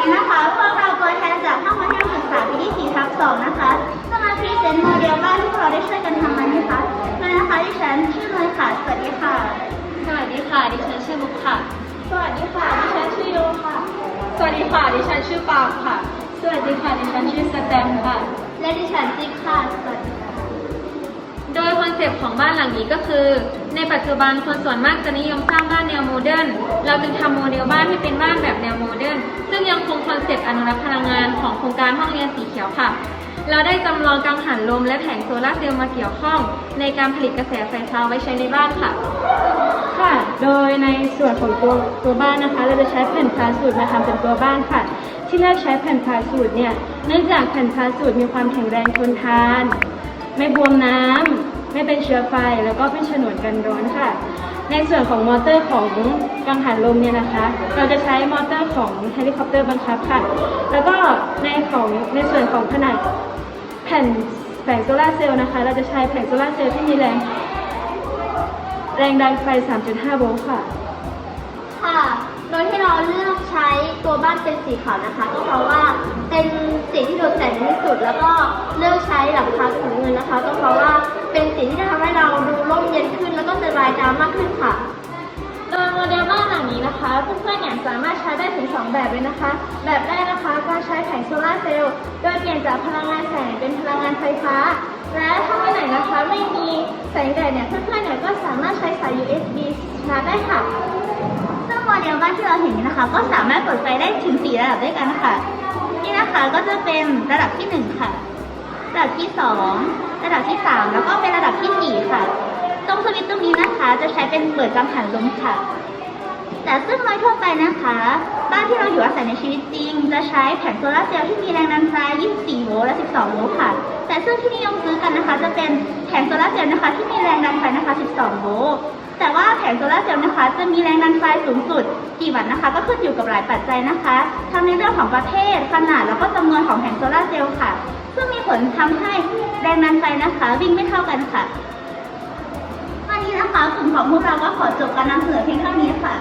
นี้นะคะพวกเราตัวแทนจากห้องมัธยมศึกษาปีที่4ทับ2นะคะจะมาพรีเซนต์โมเดลบ้านที่พวกเราได้ช่วยกันทำมันนะคะมานะคะดิฉันชื่อเนยค่ะ สวัสดีค่ะ สวัสดีค่ะ ดิฉันชื่อมุกค่ะ สวัสดีค่ะ ดิฉันชื่อโยค่ะ สวัสดีค่ะ ดิฉันชื่อปาล์มค่ะ สวัสดีค่ะ ดิฉันชื่อสแตมค่ะ และดิฉันจิ๊กค่ะ สวัสดีค่ะโดยคอนเซปต์ของบ้านหลังนี้ก็คือ ในปัจจุบันคนส่วนมากจะนิยมสร้างบ้านแนวโมเดิร์น เราจึงทำโมเดลบ้านให้เป็นบ้านแบบแนวโมเดิร์นซึ่งยังคงคอนเซปต์อนุรักษ์พลังงานของโครงการห้องเรียนสีเขียวค่ะ เราได้จำลองกังหันลมและแผงโซลาร์เซลล์มาเกี่ยวข้อง ในการผลิตกระแสไฟฟ้าไว้ใช้ในบ้านค่ะ ค่ะ โดยในส่วนของตัวตัวบ้านนะคะ เราจะใช้แผ่นพลาสสูตรมาทำเป็นตัวบ้านค่ะ ที่เลือกใช้แผ่นพลาสสูตรเนี่ยเนื่องจากแผ่นพลาสสูตรมีความแข็งแรงทนทาน ไม่บวมน้ำไม่เป็นเชื้อไฟแล้วก็เป็นฉนวนกันร้อนค่ะ ในส่วนของมอเตอร์ของกังหันลมเนี่ยนะคะ เราจะใช้มอเตอร์ของเฮลิคอปเตอร์บังคับค่ะ แล้วก็ในของในส่วนของขนาดแผ่นแผงโซลาเซลล์นะคะ เราจะใช้แผงโซลาเซลล์ที่มีแรง แรงดันไฟ 3.5 โวลต์ค่ะ ค่ะ โดยที่เราเลือกใช้ตัวบ้านเป็นสีขาวนะคะ ก็เพราะว่าเป็นสีที่โดดแสงที่สุด แล้วก็เลือกใช้หลังคาสีเงินนะคะ ก็เพราะว่าเป็นสีที่จะทำให้เราดูร่มเย็นขึ้น มากขึ้นค่ะ โดยโมเดลบ้านหลังนี้นะคะ เพื่อนๆเนี่ยสามารถใช้ได้ถึง 2 แบบเลยนะคะ แบบแรกนะคะการใช้แผงโซลาร์เซลล์โดยเปลี่ยนจากพลังงานแสงเป็นพลังงานไฟฟ้า และถ้าวันไหนนะคะไม่มีแสงแดดเนี่ยเพื่อนๆเนี่ยก็สามารถใช้สาย USB ชาร์จได้ค่ะซึ่งโมเดลบ้านที่เราเห็นนี้นะคะ ก็สามารถเปิดไฟได้ถึง 4 ระดับด้วยกันค่ะนี่นะคะก็จะเป็นระดับที่ 1 ค่ะ ระดับที่ 2 ระดับที่ 3 แล้วก็เป็นระดับที่ 4 ค่ะ ตรงสวิตช์ตรงนี้นะคะ จะใช้เป็นเปิดกังหันลมค่ะ แต่ซึ่งโดยทั่วไปนะคะ บ้านที่เราอยู่อาศัยในชีวิตจริง จะใช้แผงโซลาร์เซลล์ที่มีแรงดันไฟ24 โวลต์และ 12 โวลต์ค่ะ แต่ซึ่งที่นิยมซื้อกันนะคะ จะเป็นแผงโซลาร์เซลล์นะคะ ที่มีแรงดันไฟนะคะ 12 โวลต์แต่ว่าแผงโซลาร์เซลล์นะคะ จะมีแรงดันไฟสูงสุดกี่วัตต์นะคะ ก็ขึ้นอยู่กับหลายปัจจัยนะคะทั้งในเรื่องของประเภทขนาดแล้วก็จำนวนของแผงโซลาร์เซลล์ค่ะ ซึ่งมีผลทำให้แรงดันไฟนะคะ วิ่งไม่เท่ากันค่ะ นะคะกลุ่มของพวกเราก็ขอจบการนำเสนอเพียงเท่านี้ค่ะ